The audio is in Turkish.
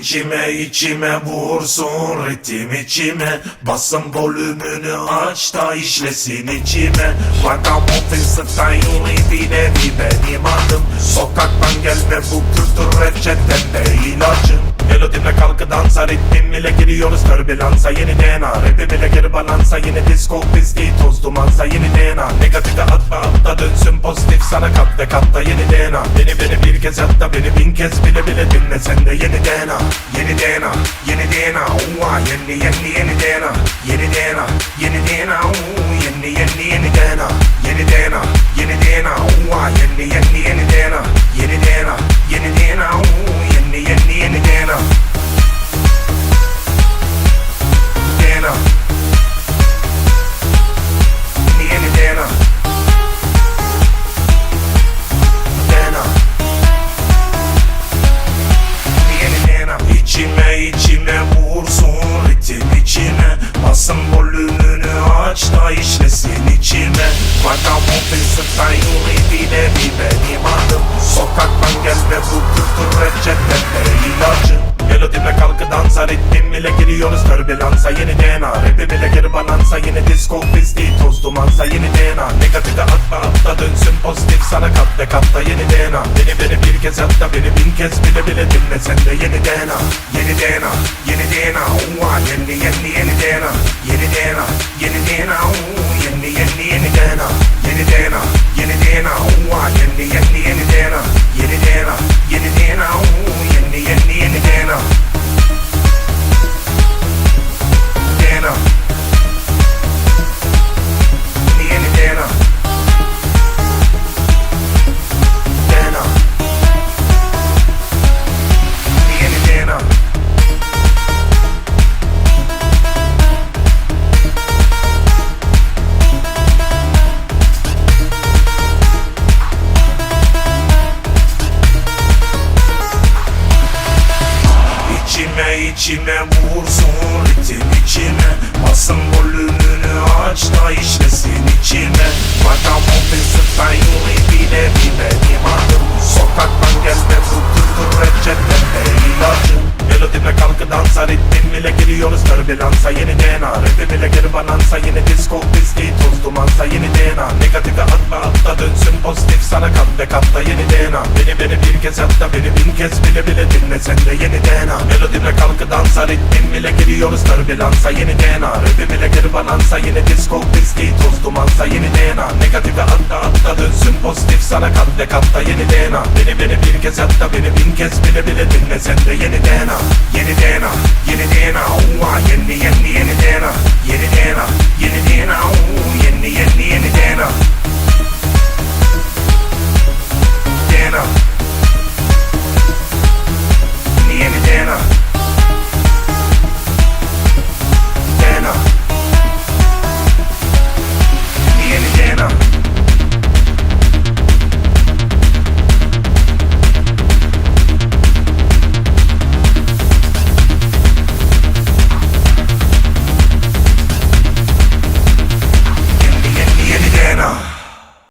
içime içime vursun ritim içime. Basın volümünü aç da işlesin içime. Vagabond style bir nevi benim adım Sokaktan gel ve bu kültür reçetemde ilacım. Melodimle kalkı dansa ritmim ile giriyoruz. Türbülansa Yeni DNA rapim ile geri balansa Yeni disco pisliği toz dumansa Yeni DNA negatife atma atla dönsün pozitif sana kat ve katta yeni DNA Beni beni bir kez hatta beni bin kez bile bile dinle sen de yeni DNA Yeni DNA yeni DNA Uva yeni yeni yeni DNA Yeni DNA Basın volümünü aç da işlesin içime. Vagabond style bile bir benim adım Sokaktan gel ve bu kültür reçetede ilacım Melodimle kalkı dansa ritmim ile giriyoruz. Türbülansa Yeni DNA rapim ile geri balansa Yeni disco pisliği toz dumansa Yeni DNA negatife atma atla dönsün pozitif sana kat ve katta yeni DNA kez bile bile dinle sen de yeni DNA Yeni DNA yeni DNA Uva yeni yeni yeni DNA Yeni DNA yeni DNA İçime vursun ritim içime Basın volümünü aç da işlesin içime Vagabond style bile bir benim adım. Sokaktan gel ve bu kültür reçetede ilacım Melodimle kalkı dansa ritmim ile giriyoruz türbülansa Yeni DNA rapim ile geri balansa Yeni disco pisliği toz dumansa Yeni DNA negatife atma atla Atla dönsün pozitif sana kat ve katla yeni DNA Beni beni bir kez hatta beni bin kez bile bile dinle sen de yeni DNA Melodimle kalkı dansa ritmim bile giriyoruz lansa yeni DNA Rapim ile geri balansa yeni disco diski toz dumansa yeni DNA Negatife atla atla dönsün pozitif sana kat ve katla yeni DNA Beni beni bir kez hatta beni bin kez bile bile dinle sen de yeni DNA Yeni DNA, yeni DNA, yeni yeni yeni yeni DNA Yeni DNA